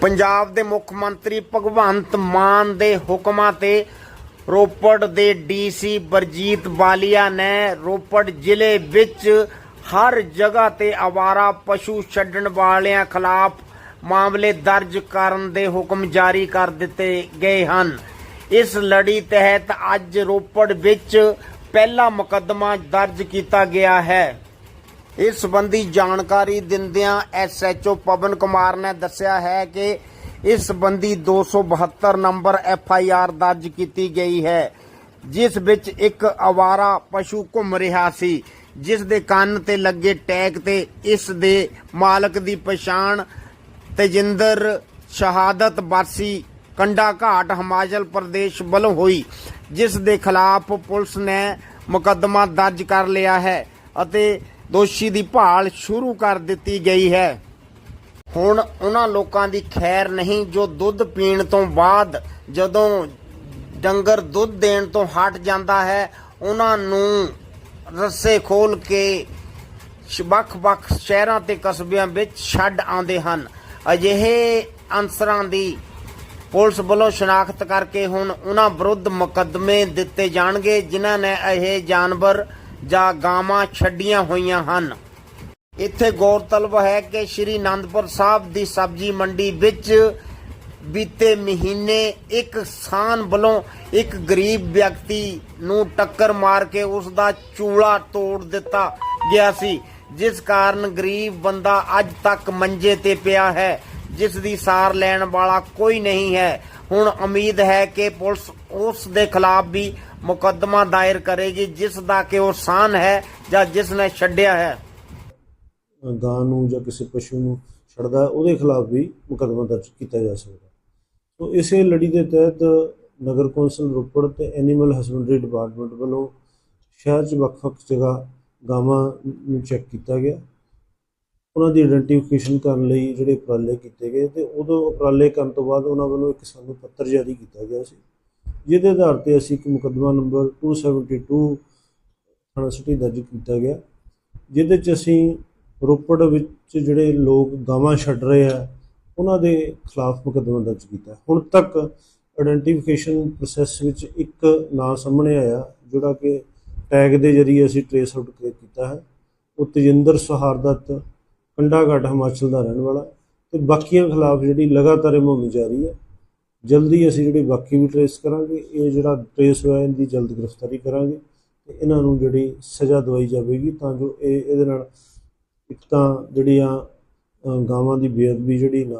ਪੰਜਾਬ ਦੇ ਮੁੱਖ ਮੰਤਰੀ ਭਗਵੰਤ ਮਾਨ ਦੇ ਹੁਕਮਾਂ ਤੇ ਰੋਪੜ ਦੇ ਡੀਸੀ ਬਰਜੀਤ ਬਾਲੀਆ ਨੇ ਰੋਪੜ ਜ਼ਿਲ੍ਹੇ ਵਿੱਚ ਹਰ ਜਗ੍ਹਾ ਤੇ ਆਵਾਰਾ ਪਸ਼ੂ ਛੱਡਣ ਵਾਲਿਆਂ ਖਿਲਾਫ ਮਾਮਲੇ ਦਰਜ ਕਰਨ ਦੇ ਹੁਕਮ ਜਾਰੀ ਕਰ ਦਿੱਤੇ ਗਏ ਹਨ। ਇਸ ਲੜੀ ਤਹਿਤ ਅੱਜ ਰੋਪੜ ਵਿੱਚ ਪਹਿਲਾ ਮੁਕੱਦਮਾ ਦਰਜ ਕੀਤਾ ਗਿਆ ਹੈ। ਇਸ ਸੰਬੰਧੀ ਜਾਣਕਾਰੀ ਦਿੰਦਿਆਂ ਐਸਐਚਓ ਪਵਨ ਕੁਮਾਰ ਨੇ ਦੱਸਿਆ ਹੈ ਕਿ ਇਸ ਸੰਬੰਧੀ 272 ਨੰਬਰ ਐਫਆਈਆਰ ਦਰਜ ਕੀਤੀ ਗਈ ਹੈ, ਜਿਸ ਵਿੱਚ ਇੱਕ ਆਵਾਰਾ ਪਸ਼ੂ ਘੁੰਮ ਰਿਹਾ ਸੀ, ਜਿਸ ਦੇ ਕੰਨ ਤੇ ਲੱਗੇ ਟੈਗ ਤੇ ਇਸ ਦੇ ਮਾਲਕ ਦੀ ਪਛਾਣ ਤੇਜਿੰਦਰ ਸ਼ਹਾਦਤ ਵਾਸੀ ਕੰਡਾ ਘਾਟ ਹਿਮਾਚਲ ਪ੍ਰਦੇਸ਼ ਵੱਲੋਂ ਹੋਈ, ਜਿਸ ਦੇ ਖਿਲਾਫ ਪੁਲਿਸ ਨੇ ਮੁਕੱਦਮਾ ਦਰਜ ਕਰ ਲਿਆ ਹੈ ਅਤੇ ਦੋਸ਼ੀ ਦੀ ਭਾਲ ਸ਼ੁਰੂ ਕਰ ਦਿੱਤੀ ਗਈ ਹੈ। ਹੁਣ ਉਹਨਾਂ ਲੋਕਾਂ ਦੀ ਖੈਰ ਨਹੀਂ, ਜੋ ਦੁੱਧ ਪੀਣ ਤੋਂ ਬਾਅਦ ਜਦੋਂ ਡੰਗਰ ਦੁੱਧ ਦੇਣ ਤੋਂ ਹਟ ਜਾਂਦਾ ਹੈ, ਉਹਨਾਂ ਨੂੰ ਰੱਸੇ ਖੋਲ ਕੇ ਵੱਖ-ਵੱਖ ਸ਼ਹਿਰਾਂ ਤੇ ਕਸਬਿਆਂ ਵਿੱਚ ਛੱਡ ਆਉਂਦੇ ਹਨ। ਅਜਿਹੇ ਅਨਸਰਾਂ ਦੀ ਪੁਲਿਸ ਵੱਲੋਂ ਸ਼ਨਾਖਤ ਕਰਕੇ ਹੁਣ ਉਹਨਾਂ ਵਿਰੁੱਧ ਮੁਕੱਦਮੇ ਦਿੱਤੇ ਜਾਣਗੇ, ਜਿਨ੍ਹਾਂ ਨੇ ਇਹ ਜਾਨਵਰ ਜਾਂ ਗਾਵਾਂ ਛੱਡੀਆਂ ਹੋਈਆਂ ਹਨ। ਇੱਥੇ ਗੌਰਤਲਬ ਹੈ ਕਿ ਸ਼੍ਰੀ ਅਨੰਦਪੁਰ ਸਾਹਿਬ ਦੀ ਸਬਜ਼ੀ ਮੰਡੀ ਵਿੱਚ ਬੀਤੇ ਮਹੀਨੇ ਇੱਕ ਕਿਸਾਨ ਵੱਲੋਂ ਇੱਕ ਗਰੀਬ ਵਿਅਕਤੀ ਨੂੰ ਟੱਕਰ ਮਾਰ ਕੇ ਉਸ ਦਾ ਚੂਲਾ ਤੋੜ ਦਿੱਤਾ ਗਿਆ ਸੀ, ਜਿਸ ਕਾਰਨ ਗਰੀਬ ਬੰਦਾ ਅੱਜ ਤੱਕ ਮੰਜੇ ਤੇ ਪਿਆ ਹੈ, ਜਿਸ ਦੀ ਸਾਰ ਲੈਣ ਵਾਲਾ ਕੋਈ ਨਹੀਂ ਹੈ। ਹੁਣ ਉਮੀਦ ਹੈ ਕਿ ਪੁਲਿਸ ਉਸ ਦੇ ਖਿਲਾਫ ਵੀ ਮੁਕੱਦਮਾ ਦਾਇਰ ਕਰੇਗੀ, ਜਿਸ ਦਾ ਕਿ ਉਹ ਸਾਨ ਹੈ ਜਾਂ ਜਿਸ ਨੇ ਛੱਡਿਆ ਹੈ। ਗਾਂ ਨੂੰ ਜਾਂ ਕਿਸੇ ਪਸ਼ੂ ਨੂੰ ਛੱਡਦਾ ਉਹਦੇ ਖਿਲਾਫ ਵੀ ਮੁਕੱਦਮਾ ਦਰਜ ਕੀਤਾ ਜਾ ਸਕਦਾ ਸੋ ਇਸੇ ਲੜੀ ਦੇ ਤਹਿਤ ਨਗਰ ਕੌਂਸਲ ਰੋਪੜ ਤੇ ਐਨੀਮਲ ਹਸਬੰਡਰੀ ਡਿਪਾਰਟਮੈਂਟ ਵੱਲੋਂ ਸ਼ਹਿਰ 'ਚ ਵੱਖ-ਵੱਖ ਜਗ੍ਹਾ ਗਾਵਾਂ ਨੂੰ ਚੈੱਕ ਕੀਤਾ ਗਿਆ। ਉਹਨਾਂ ਦੀ ਆਇਡੈਂਟੀਫਿਕੇਸ਼ਨ ਕਰਨ ਲਈ ਜਿਹੜੇ ਉਪਰਾਲੇ ਕੀਤੇ ਗਏ ਤੇ ਉਦੋਂ ਉਪਰਾਲੇ ਕਰਨ ਤੋਂ ਬਾਅਦ ਉਹਨਾਂ ਵੱਲੋਂ ਇੱਕ ਸਾਨੂੰ ਪੱਤਰ ਜਾਰੀ ਕੀਤਾ ਗਿਆ ਸੀ। ਜਿਹਦੇ ਆਧਾਰ ਤੇ ਅਸੀਂ ਇੱਕ ਮੁਕੱਦਮਾ ਨੰਬਰ 272 ਥਾਣਾ ਸਿਟੀ ਦਰਜ ਕੀਤਾ ਗਿਆ, ਜਿਹਦੇ 'ਚ ਅਸੀਂ ਰੋਪੜ ਵਿੱਚ ਜਿਹੜੇ ਲੋਕ ਗਾਵਾਂ ਛੱਡ ਰਹੇ ਆ, ਉਹਨਾਂ ਦੇ ਖਿਲਾਫ ਮੁਕੱਦਮਾ ਦਰਜ ਕੀਤਾ। ਹੁਣ ਤੱਕ ਆਇਡੈਂਟੀਫਿਕੇਸ਼ਨ ਪ੍ਰੋਸੈਸ ਵਿੱਚ ਇੱਕ ਨਾਂ ਸਾਹਮਣੇ ਆਇਆ, ਜਿਹੜਾ ਕਿ ਟੈਗ ਦੇ ਜ਼ਰੀਏ ਅਸੀਂ ਟ੍ਰੇਸ ਆਊਟ ਕੀਤਾ ਹੈ। ਉਹ ਤੇਜਿੰਦਰ ਸਹਾਰਦਤ ਕੰਡਾਘਾਟ ਹਿਮਾਚਲ ਦਾ ਰਹਿਣ ਵਾਲਾ, ਤੇ ਬਾਕੀਆਂ ਖਿਲਾਫ ਜਿਹੜੀ ਲਗਾਤਾਰ ਇਹ ਮੁਹਿੰਮ ਜਾਰੀ ਹੈ ਜਲਦੀ ਅਸੀਂ ਜਿਹੜੇ ਬਾਕੀ ਵੀ ਟ੍ਰੇਸ ਕਰਾਂਗੇ, ਇਹ ਜਿਹੜਾ ਟ੍ਰੇਸ ਹੋਇਆ ਇਹਦੀ ਜਲਦ ਗ੍ਰਿਫਤਾਰੀ ਕਰਾਂਗੇ ਤੇ ਇਹਨਾਂ ਨੂੰ ਜਿਹੜੀ ਸਜ਼ਾ ਦਵਾਈ ਜਾਵੇਗੀ ਤਾਂ ਜੋ ਇਹ ਇਹਦੇ ਨਾਲ ਇੱਕ ਤਾਂ ਜਿਹੜੀਆਂ ਗਾਵਾਂ ਦੀ ਬੇਅਦਬੀ ਜਿਹੜੀ ਨਾ